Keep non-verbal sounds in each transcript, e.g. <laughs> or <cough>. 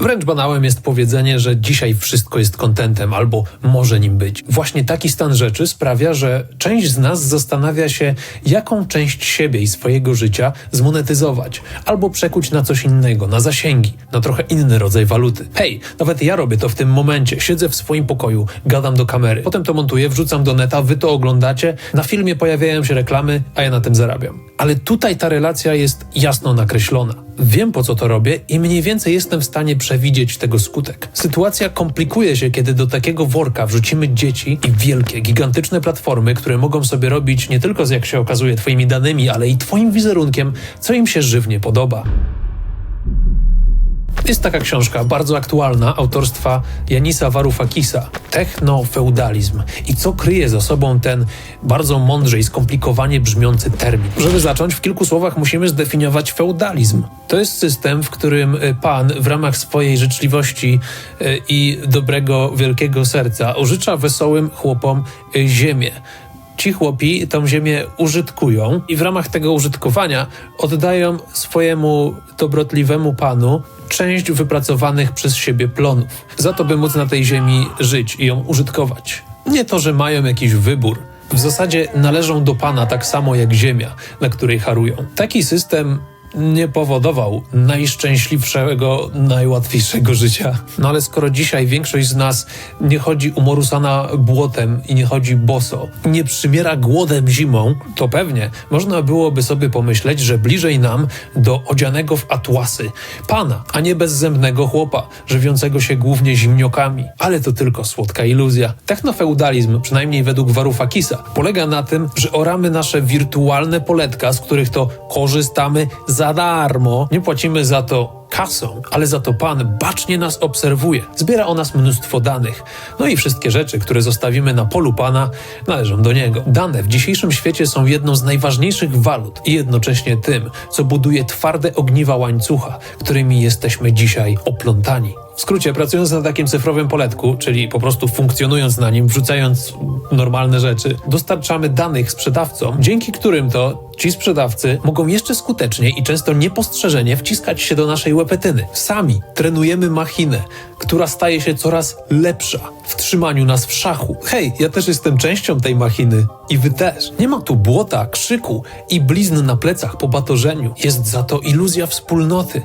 Wręcz banałem jest powiedzenie, że dzisiaj wszystko jest kontentem albo może nim być. Właśnie taki stan rzeczy sprawia, że część z nas zastanawia się, jaką część siebie i swojego życia zmonetyzować albo przekuć na coś innego, na zasięgi, na trochę inny rodzaj waluty. Hej, nawet ja robię to w tym momencie. Siedzę w swoim pokoju, gadam do kamery, potem to montuję, wrzucam do neta, wy to oglądacie, na filmie pojawiają się reklamy, a ja na tym zarabiam. Ale tutaj ta relacja jest jasno nakreślona. Wiem po co to robię i mniej więcej jestem w stanie przewidzieć tego skutek. Sytuacja komplikuje się, kiedy do takiego worka wrzucimy dzieci i wielkie, gigantyczne platformy, które mogą sobie robić nie tylko z jak się okazuje twoimi danymi, ale i twoim wizerunkiem, co im się żywnie podoba. Jest taka książka, bardzo aktualna, autorstwa Janisa Varoufakisa, Technofeudalizm i co kryje za sobą ten bardzo mądrze i skomplikowanie brzmiący termin. Żeby zacząć, w kilku słowach musimy zdefiniować feudalizm. To jest system, w którym y, pan w ramach swojej życzliwości y, i dobrego, wielkiego serca użycza wesołym chłopom y, ziemię ci chłopi tą ziemię użytkują i w ramach tego użytkowania oddają swojemu dobrotliwemu panu część wypracowanych przez siebie plonów, za to by móc na tej ziemi żyć i ją użytkować. Nie to, że mają jakiś wybór. W zasadzie należą do pana tak samo jak ziemia, na której harują. Taki system nie powodował najszczęśliwszego, najłatwiejszego życia. No ale skoro dzisiaj większość z nas nie chodzi umorusana błotem i nie chodzi boso, nie przymiera głodem zimą, to pewnie można byłoby sobie pomyśleć, że bliżej nam do odzianego w atłasy pana, a nie bezzębnego chłopa, żywiącego się głównie zimniokami. Ale to tylko słodka iluzja. Technofeudalizm, przynajmniej według Varoufakisa, polega na tym, że oramy nasze wirtualne poletka, z których to korzystamy za darmo. Nie płacimy za to kasą, ale za to Pan bacznie nas obserwuje. Zbiera o nas mnóstwo danych. No i wszystkie rzeczy, które zostawimy na polu Pana, należą do Niego. Dane w dzisiejszym świecie są jedną z najważniejszych walut i jednocześnie tym, co buduje twarde ogniwa łańcucha, którymi jesteśmy dzisiaj oplątani. W skrócie, pracując na takim cyfrowym poletku, czyli po prostu funkcjonując na nim, wrzucając normalne rzeczy, dostarczamy danych sprzedawcom, dzięki którym to ci sprzedawcy mogą jeszcze skuteczniej i często niepostrzeżenie wciskać się do naszej łepetyny. Sami trenujemy machinę, która staje się coraz lepsza w trzymaniu nas w szachu. Hej, ja też jestem częścią tej machiny i wy też. Nie ma tu błota, krzyku i blizn na plecach po batorzeniu. Jest za to iluzja wspólnoty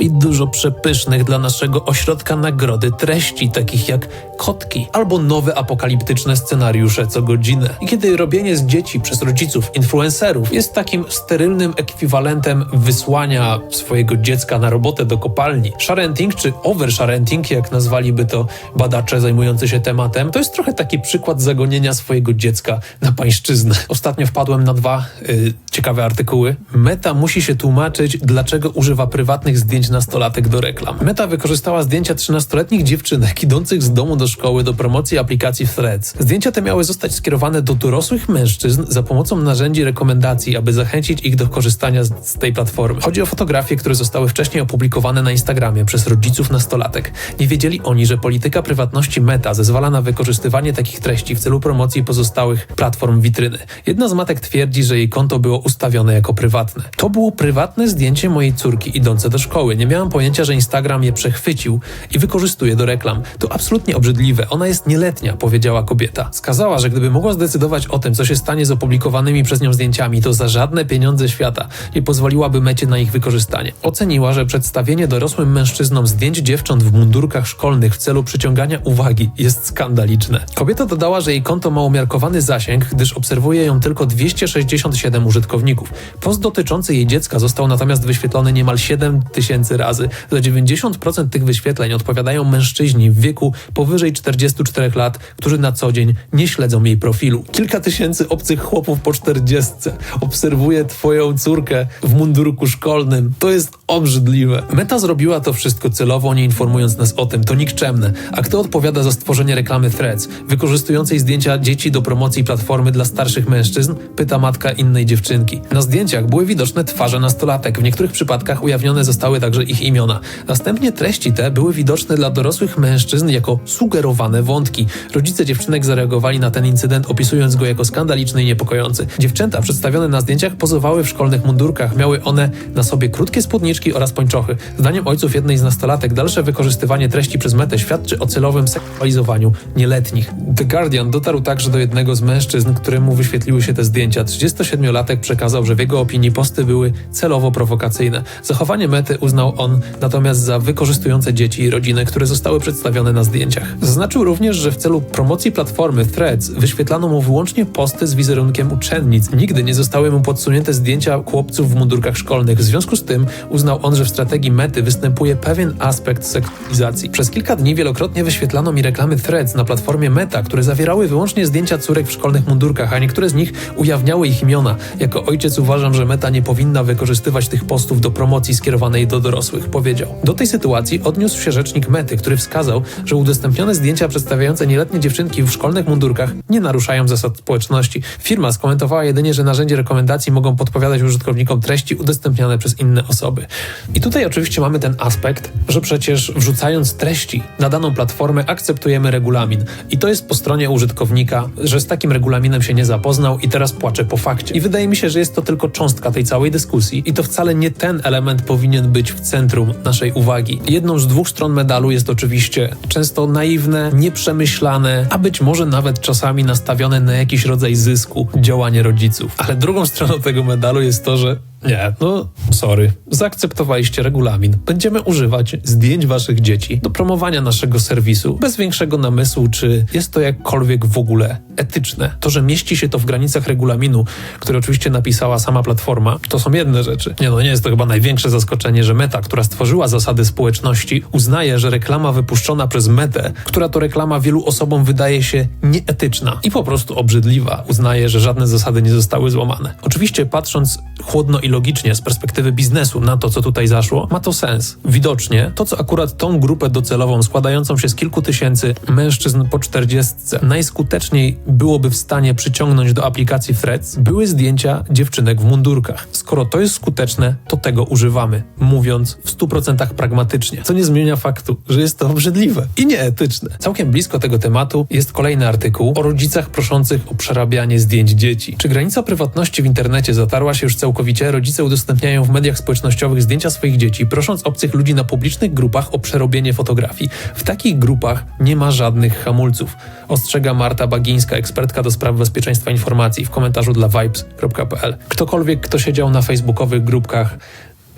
i dużo przepysznych dla naszego ośrodka nagrody treści, takich jak kotki albo nowe apokaliptyczne scenariusze co godzinę. I kiedy robienie z dzieci przez rodziców influencerów jest takim sterylnym ekwiwalentem wysłania swojego dziecka na robotę do kopalni, sharenting czy oversharenting, jak nazwaliby to badacze zajmujący się tematem, to jest trochę taki przykład zagonienia swojego dziecka na pańszczyznę. Ostatnio wpadłem na dwa yy, ciekawe artykuły. Meta musi się tłumaczyć, dlaczego używa prywatnych zdjęć nastolatek do reklam. Meta wykorzystała zdjęcia 13-letnich dziewczynek idących z domu do szkoły do promocji aplikacji Threads. Zdjęcia te miały zostać skierowane do dorosłych mężczyzn za pomocą narzędzi rekomendacji, aby zachęcić ich do korzystania z, tej platformy. Chodzi o fotografie, które zostały wcześniej opublikowane na Instagramie przez rodziców nastolatek. Nie wiedzieli oni, że polityka prywatności Meta zezwala na wykorzystywanie takich treści w celu promocji pozostałych platform witryny. Jedna z matek twierdzi, że jej konto było ustawione jako prywatne. To było prywatne zdjęcie mojej córki idące do szkoły. Nie miałam pojęcia, że Instagram je przechwycił i wykorzystuje do reklam. To absolutnie obrzydliwe. Ona jest nieletnia, powiedziała kobieta. Skazała, że gdyby mogła zdecydować o tym, co się stanie z opublikowanymi przez nią zdjęciami, to za żadne pieniądze świata nie pozwoliłaby mecie na ich wykorzystanie. Oceniła, że przedstawienie dorosłym mężczyznom zdjęć dziewcząt w mundurkach szkolnych w celu przyciągania uwagi jest skandaliczne. Kobieta dodała, że jej konto ma umiarkowany zasięg, gdyż obserwuje ją tylko 267 użytkowników. Post dotyczący jej dziecka został natomiast wyświetlony niemal 7 tysięcy razy. Za 90% tych wyświetleń odpowiadają mężczyźni w wieku powyżej 44 lat, którzy na co dzień nie śledzą jej profilu. Kilka tysięcy obcych chłopów po 40 obserwuje twoją córkę w mundurku szkolnym. To jest obrzydliwe. Meta zrobiła to wszystko celowo, nie informując nas o tym. To nikczemne. A kto odpowiada za stworzenie reklamy Threads, wykorzystującej zdjęcia dzieci do promocji platformy dla starszych mężczyzn? Pyta matka innej dziewczynki. Na zdjęciach były widoczne twarze nastolatek. W niektórych przypadkach ujawnione zostały zostały także ich imiona. Następnie treści te były widoczne dla dorosłych mężczyzn jako sugerowane wątki. Rodzice dziewczynek zareagowali na ten incydent, opisując go jako skandaliczny i niepokojący. Dziewczęta przedstawione na zdjęciach pozowały w szkolnych mundurkach. Miały one na sobie krótkie spódniczki oraz pończochy. Zdaniem ojców jednej z nastolatek dalsze wykorzystywanie treści przez metę świadczy o celowym seksualizowaniu nieletnich. The Guardian dotarł także do jednego z mężczyzn, któremu wyświetliły się te zdjęcia. 37-latek przekazał, że w jego opinii posty były celowo prowokacyjne. Zachowanie mety uznał on natomiast za wykorzystujące dzieci i rodziny, które zostały przedstawione na zdjęciach. Zaznaczył również, że w celu promocji platformy Threads wyświetlano mu wyłącznie posty z wizerunkiem uczennic. Nigdy nie zostały mu podsunięte zdjęcia chłopców w mundurkach szkolnych. W związku z tym uznał on, że w strategii mety występuje pewien aspekt seksualizacji. Przez kilka dni wielokrotnie wyświetlano mi reklamy Threads na platformie Meta, które zawierały wyłącznie zdjęcia córek w szkolnych mundurkach, a niektóre z nich ujawniały ich imiona. Jako ojciec uważam, że Meta nie powinna wykorzystywać tych postów do promocji skierowanej do dorosłych, powiedział. Do tej sytuacji odniósł się rzecznik Mety, który wskazał, że udostępnione zdjęcia przedstawiające nieletnie dziewczynki w szkolnych mundurkach nie naruszają zasad społeczności. Firma skomentowała jedynie, że narzędzie rekomendacji mogą podpowiadać użytkownikom treści udostępniane przez inne osoby. I tutaj oczywiście mamy ten aspekt, że przecież wrzucając treści na daną platformę akceptujemy regulamin. I to jest po stronie użytkownika, że z takim regulaminem się nie zapoznał i teraz płacze po fakcie. I wydaje mi się, że jest to tylko cząstka tej całej dyskusji i to wcale nie ten element powinien być w centrum naszej uwagi. Jedną z dwóch stron medalu jest oczywiście często naiwne, nieprzemyślane, a być może nawet czasami nastawione na jakiś rodzaj zysku działanie rodziców. Ale drugą stroną tego medalu jest to, że nie, no sorry. Zaakceptowaliście regulamin. Będziemy używać zdjęć waszych dzieci do promowania naszego serwisu bez większego namysłu, czy jest to jakkolwiek w ogóle etyczne. To, że mieści się to w granicach regulaminu, który oczywiście napisała sama platforma, to są jedne rzeczy. Nie no, nie jest to chyba największe zaskoczenie, że Meta, która stworzyła zasady społeczności, uznaje, że reklama wypuszczona przez Metę, która to reklama wielu osobom wydaje się nieetyczna i po prostu obrzydliwa, uznaje, że żadne zasady nie zostały złamane. Oczywiście patrząc chłodno logicznie z perspektywy biznesu na to, co tutaj zaszło, ma to sens. Widocznie to, co akurat tą grupę docelową składającą się z kilku tysięcy mężczyzn po czterdziestce najskuteczniej byłoby w stanie przyciągnąć do aplikacji Threads, były zdjęcia dziewczynek w mundurkach. Skoro to jest skuteczne, to tego używamy, mówiąc w 100% pragmatycznie, co nie zmienia faktu, że jest to obrzydliwe i nieetyczne. Całkiem blisko tego tematu jest kolejny artykuł o rodzicach proszących o przerabianie zdjęć dzieci. Czy granica prywatności w internecie zatarła się już całkowicie? Rodzice udostępniają w mediach społecznościowych zdjęcia swoich dzieci, prosząc obcych ludzi na publicznych grupach o przerobienie fotografii. W takich grupach nie ma żadnych hamulców. Ostrzega Marta Bagińska, ekspertka do spraw bezpieczeństwa informacji w komentarzu dla vibes.pl. Ktokolwiek, kto siedział na facebookowych grupkach,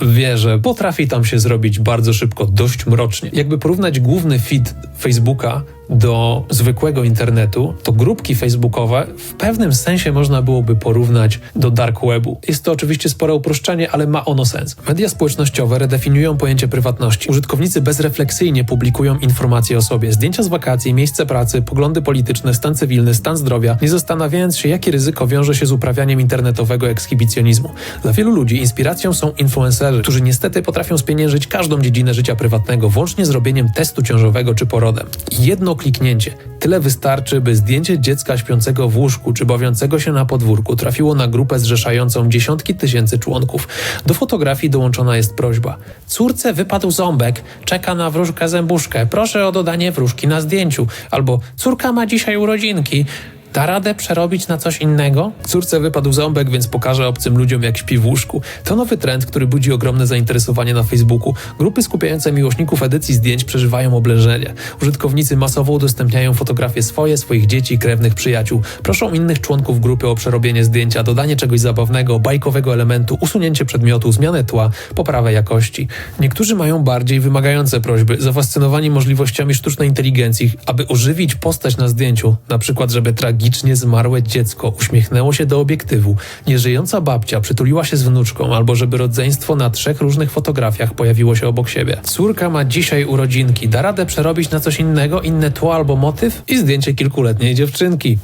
wie, że potrafi tam się zrobić bardzo szybko, dość mrocznie. Jakby porównać główny feed Facebooka do zwykłego internetu, to grupki facebookowe w pewnym sensie można byłoby porównać do dark webu. Jest to oczywiście spore uproszczenie, ale ma ono sens. Media społecznościowe redefiniują pojęcie prywatności. Użytkownicy bezrefleksyjnie publikują informacje o sobie, zdjęcia z wakacji, miejsce pracy, poglądy polityczne, stan cywilny, stan zdrowia, nie zastanawiając się, jakie ryzyko wiąże się z uprawianiem internetowego ekshibicjonizmu. Dla wielu ludzi inspiracją są influencerzy, którzy niestety potrafią spieniężyć każdą dziedzinę życia prywatnego, włącznie z robieniem testu ciążowego czy porodem. Jedno kliknięcie. Tyle wystarczy, by zdjęcie dziecka śpiącego w łóżku czy bawiącego się na podwórku trafiło na grupę zrzeszającą dziesiątki tysięcy członków. Do fotografii dołączona jest prośba. Córce wypadł ząbek, czeka na wróżkę zębuszkę, proszę o dodanie wróżki na zdjęciu. Albo córka ma dzisiaj urodzinki, Da radę przerobić na coś innego? Córce wypadł ząbek, więc pokaże obcym ludziom, jak śpi w łóżku. To nowy trend, który budzi ogromne zainteresowanie na Facebooku. Grupy skupiające miłośników edycji zdjęć przeżywają oblężenie. Użytkownicy masowo udostępniają fotografie swoje, swoich dzieci, krewnych, przyjaciół. Proszą innych członków grupy o przerobienie zdjęcia, dodanie czegoś zabawnego, bajkowego elementu, usunięcie przedmiotu, zmianę tła, poprawę jakości. Niektórzy mają bardziej wymagające prośby, zafascynowani możliwościami sztucznej inteligencji, aby ożywić postać na zdjęciu, na przykład, żeby tragicznie tragicznie zmarłe dziecko uśmiechnęło się do obiektywu, nieżyjąca babcia przytuliła się z wnuczką, albo żeby rodzeństwo na trzech różnych fotografiach pojawiło się obok siebie. Córka ma dzisiaj urodzinki, da radę przerobić na coś innego, inne tło albo motyw i zdjęcie kilkuletniej dziewczynki.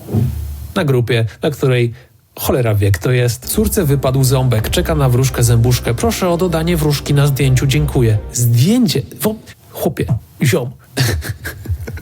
Na grupie, na której Cholera wie, kto jest. Córce wypadł ząbek, czeka na wróżkę zębuszkę. Proszę o dodanie wróżki na zdjęciu, dziękuję. Zdjęcie? Wo... Chłopie, ziom. <laughs>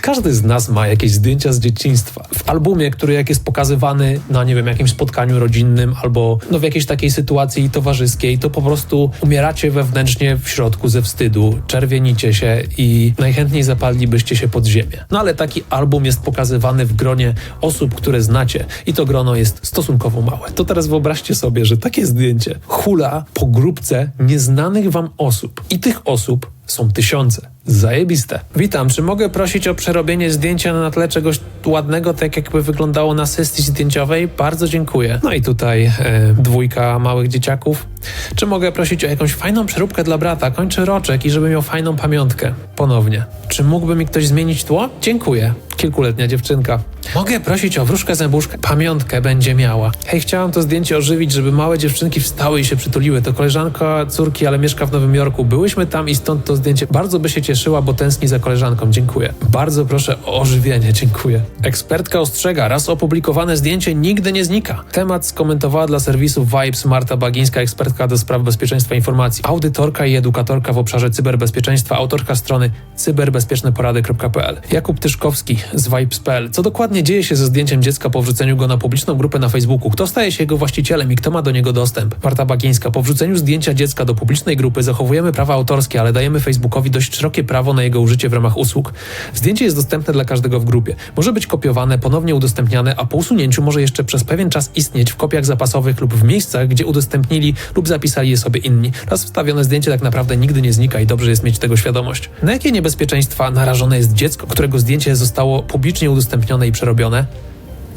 Każdy z nas ma jakieś zdjęcia z dzieciństwa. W albumie, który jak jest pokazywany na, nie wiem, jakimś spotkaniu rodzinnym albo no, w jakiejś takiej sytuacji towarzyskiej, to po prostu umieracie wewnętrznie w środku ze wstydu, czerwienicie się i najchętniej zapadlibyście się pod ziemię. No ale taki album jest pokazywany w gronie osób, które znacie i to grono jest stosunkowo małe. To teraz wyobraźcie sobie, że takie zdjęcie hula po grupce nieznanych wam osób i tych osób są tysiące. Zajebiste. Witam, czy mogę prosić o przerobienie zdjęcia na tle czegoś ładnego, tak jakby wyglądało na sesji zdjęciowej? Bardzo dziękuję. No i tutaj e, dwójka małych dzieciaków. Czy mogę prosić o jakąś fajną przeróbkę dla brata? Kończy roczek i żeby miał fajną pamiątkę. Ponownie. Czy mógłby mi ktoś zmienić tło? Dziękuję. Kilkuletnia dziewczynka. Mogę prosić o wróżkę zębuszkę? Pamiątkę będzie miała. Hej, chciałam to zdjęcie ożywić, żeby małe dziewczynki wstały i się przytuliły. To koleżanka córki, ale mieszka w Nowym Jorku. Byłyśmy tam i stąd to zdjęcie. Bardzo by się cieszyła, bo tęskni za koleżanką. Dziękuję. Bardzo proszę o ożywienie. Dziękuję. Ekspertka ostrzega, raz opublikowane zdjęcie nigdy nie znika. Temat skomentowała dla serwisu Vibes Marta Bagińska, ekspertka do spraw bezpieczeństwa informacji, audytorka i edukatorka w obszarze cyberbezpieczeństwa, autorka strony cyberbezpieczneporady.pl. Jakub Tyszkowski z Vibes.pl. Co dokładnie dzieje się ze zdjęciem dziecka po wrzuceniu go na publiczną grupę na Facebooku? Kto staje się jego właścicielem i kto ma do niego dostęp? Marta Bagińska. Po wrzuceniu zdjęcia dziecka do publicznej grupy zachowujemy prawa autorskie, ale dajemy Facebookowi dość szerokie prawo na jego użycie w ramach usług. Zdjęcie jest dostępne dla każdego w grupie. Może być kopiowane, ponownie udostępniane, a po usunięciu może jeszcze przez pewien czas istnieć w kopiach zapasowych lub w miejscach, gdzie udostępnili lub zapisali je sobie inni. Raz wstawione zdjęcie tak naprawdę nigdy nie znika i dobrze jest mieć tego świadomość. Na jakie niebezpieczeństwa narażone jest dziecko, którego zdjęcie zostało publicznie udostępnione i przerobione?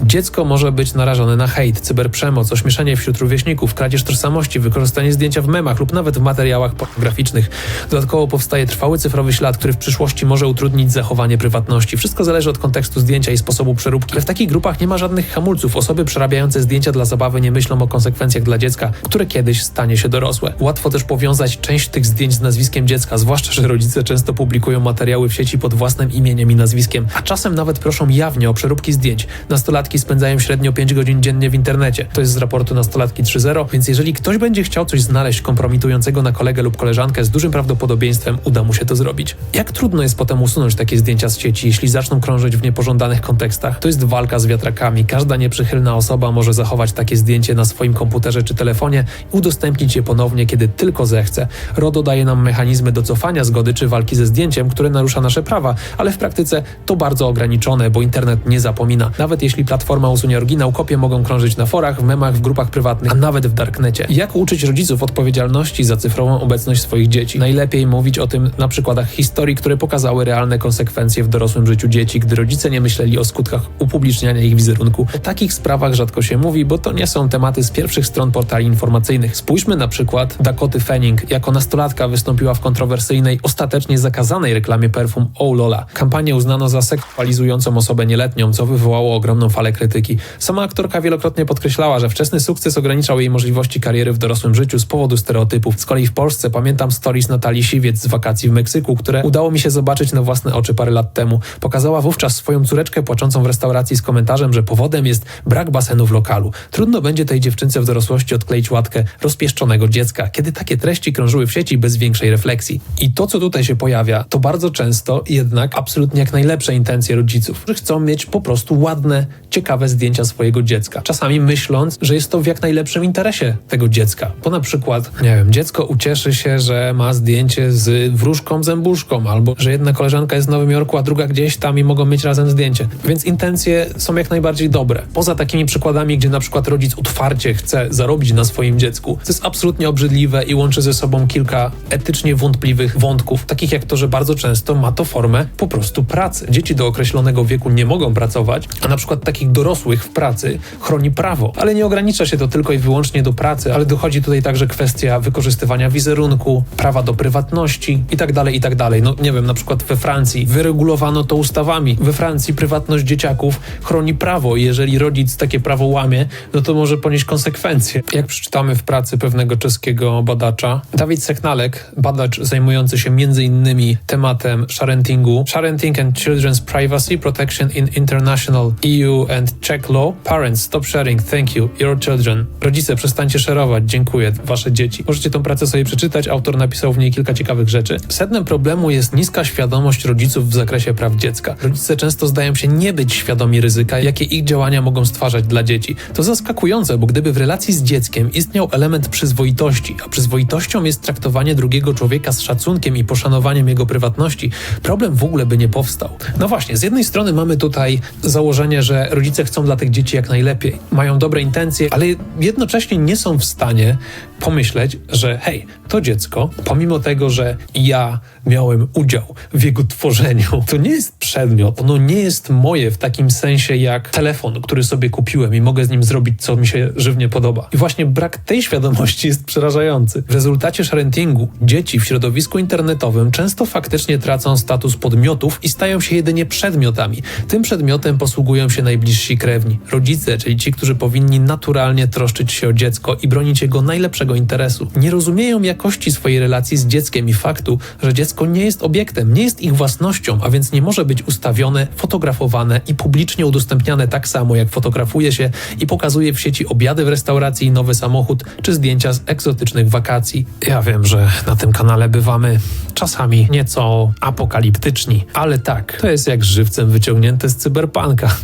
Dziecko może być narażone na hejt, cyberprzemoc, ośmieszanie wśród rówieśników, kradzież tożsamości, wykorzystanie zdjęcia w memach lub nawet w materiałach pornograficznych. Dodatkowo powstaje trwały cyfrowy ślad, który w przyszłości może utrudnić zachowanie prywatności. Wszystko zależy od kontekstu zdjęcia i sposobu przeróbki. Ale w takich grupach nie ma żadnych hamulców. Osoby przerabiające zdjęcia dla zabawy nie myślą o konsekwencjach dla dziecka, które kiedyś stanie się dorosłe. Łatwo też powiązać część tych zdjęć z nazwiskiem dziecka, zwłaszcza, że rodzice często publikują materiały w sieci pod własnym imieniem i nazwiskiem, a czasem nawet proszą jawnie o przeróbki zdjęć. Nastolatki nastolatki spędzają średnio 5 godzin dziennie w internecie. To jest z raportu Nastolatki 3.0, więc jeżeli ktoś będzie chciał coś znaleźć kompromitującego na kolegę lub koleżankę, z dużym prawdopodobieństwem uda mu się to zrobić. Jak trudno jest potem usunąć takie zdjęcia z sieci, jeśli zaczną krążyć w niepożądanych kontekstach? To jest walka z wiatrakami. Każda nieprzychylna osoba może zachować takie zdjęcie na swoim komputerze czy telefonie i udostępnić je ponownie, kiedy tylko zechce. RODO daje nam mechanizmy do cofania zgody czy walki ze zdjęciem, które narusza nasze prawa, ale w praktyce to bardzo ograniczone, bo internet nie zapomina. Nawet jeśli platforma Platforma usunie oryginał, kopie mogą krążyć na forach, w memach, w grupach prywatnych, a nawet w darknecie. Jak uczyć rodziców odpowiedzialności za cyfrową obecność swoich dzieci? Najlepiej mówić o tym na przykładach historii, które pokazały realne konsekwencje w dorosłym życiu dzieci, gdy rodzice nie myśleli o skutkach upubliczniania ich wizerunku. O takich sprawach rzadko się mówi, bo to nie są tematy z pierwszych stron portali informacyjnych. Spójrzmy na przykład Dakoty Fanning. Jako nastolatka wystąpiła w kontrowersyjnej, ostatecznie zakazanej reklamie perfum Oh Lola. Kampanię uznano za seksualizującą osobę nieletnią, co wywołało ogromną falę krytyki. Sama aktorka wielokrotnie podkreślała, że wczesny sukces ograniczał jej możliwości kariery w dorosłym życiu z powodu stereotypów. Z kolei w Polsce pamiętam stories Natalii Siwiec z wakacji w Meksyku, które udało mi się zobaczyć na własne oczy parę lat temu. Pokazała wówczas swoją córeczkę płaczącą w restauracji z komentarzem, że powodem jest brak basenu w lokalu. Trudno będzie tej dziewczynce w dorosłości odkleić łatkę rozpieszczonego dziecka, kiedy takie treści krążyły w sieci bez większej refleksji. I to, co tutaj się pojawia, to bardzo często jednak absolutnie jak najlepsze intencje rodziców, że chcą mieć po prostu ładne, ciekawe ciekawe zdjęcia swojego dziecka. Czasami myśląc, że jest to w jak najlepszym interesie tego dziecka. Bo na przykład, nie wiem, dziecko ucieszy się, że ma zdjęcie z wróżką zębuszką, albo że jedna koleżanka jest w Nowym Jorku, a druga gdzieś tam i mogą mieć razem zdjęcie. Więc intencje są jak najbardziej dobre. Poza takimi przykładami, gdzie na przykład rodzic otwarcie chce zarobić na swoim dziecku, to jest absolutnie obrzydliwe i łączy ze sobą kilka etycznie wątpliwych wątków, takich jak to, że bardzo często ma to formę po prostu pracy. Dzieci do określonego wieku nie mogą pracować, a na przykład takich dorosłych w pracy chroni prawo. Ale nie ogranicza się to tylko i wyłącznie do pracy, ale dochodzi tutaj także kwestia wykorzystywania wizerunku, prawa do prywatności itd., tak itd. Tak no nie wiem, na przykład we Francji wyregulowano to ustawami. We Francji prywatność dzieciaków chroni prawo i jeżeli rodzic takie prawo łamie, no to może ponieść konsekwencje. Jak przeczytamy w pracy pewnego czeskiego badacza, Dawid Seknalek, badacz zajmujący się innymi tematem sharentingu, sharenting and children's privacy protection in international EU and check law. Parents, stop sharing. Thank you. Your children. Rodzice, przestańcie szerować. Dziękuję. Wasze dzieci. Możecie tą pracę sobie przeczytać. Autor napisał w niej kilka ciekawych rzeczy. Sednem problemu jest niska świadomość rodziców w zakresie praw dziecka. Rodzice często zdają się nie być świadomi ryzyka, jakie ich działania mogą stwarzać dla dzieci. To zaskakujące, bo gdyby w relacji z dzieckiem istniał element przyzwoitości, a przyzwoitością jest traktowanie drugiego człowieka z szacunkiem i poszanowaniem jego prywatności, problem w ogóle by nie powstał. No właśnie, z jednej strony mamy tutaj założenie, że rodzice chcą dla tych dzieci jak najlepiej, mają dobre intencje, ale jednocześnie nie są w stanie pomyśleć, że hej, to dziecko, pomimo tego, że ja miałem udział w jego tworzeniu, to nie jest przedmiot, ono nie jest moje w takim sensie jak telefon, który sobie kupiłem i mogę z nim zrobić, co mi się żywnie podoba. I właśnie brak tej świadomości jest przerażający. W rezultacie sharentingu dzieci w środowisku internetowym często faktycznie tracą status podmiotów i stają się jedynie przedmiotami. Tym przedmiotem posługują się najbliżsi krewni, rodzice, czyli ci, którzy powinni naturalnie troszczyć się o dziecko i bronić jego najlepszego interesu. Nie rozumieją jakości swojej relacji z dzieckiem i faktu, że dziecko nie jest obiektem, nie jest ich własnością, a więc nie może być ustawione, fotografowane i publicznie udostępniane tak samo jak fotografuje się i pokazuje w sieci obiady w restauracji nowy samochód, czy zdjęcia z egzotycznych wakacji. Ja wiem, że na tym kanale bywamy czasami nieco apokaliptyczni, ale tak, to jest jak żywcem wyciągnięte z cyberpunka.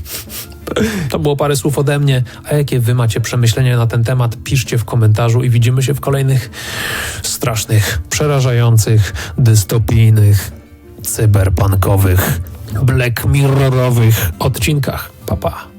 To było parę słów ode mnie, a jakie wy macie przemyślenia na ten temat, piszcie w komentarzu i widzimy się w kolejnych strasznych, przerażających, dystopijnych, cyberpunkowych, black mirrorowych odcinkach. Pa, pa.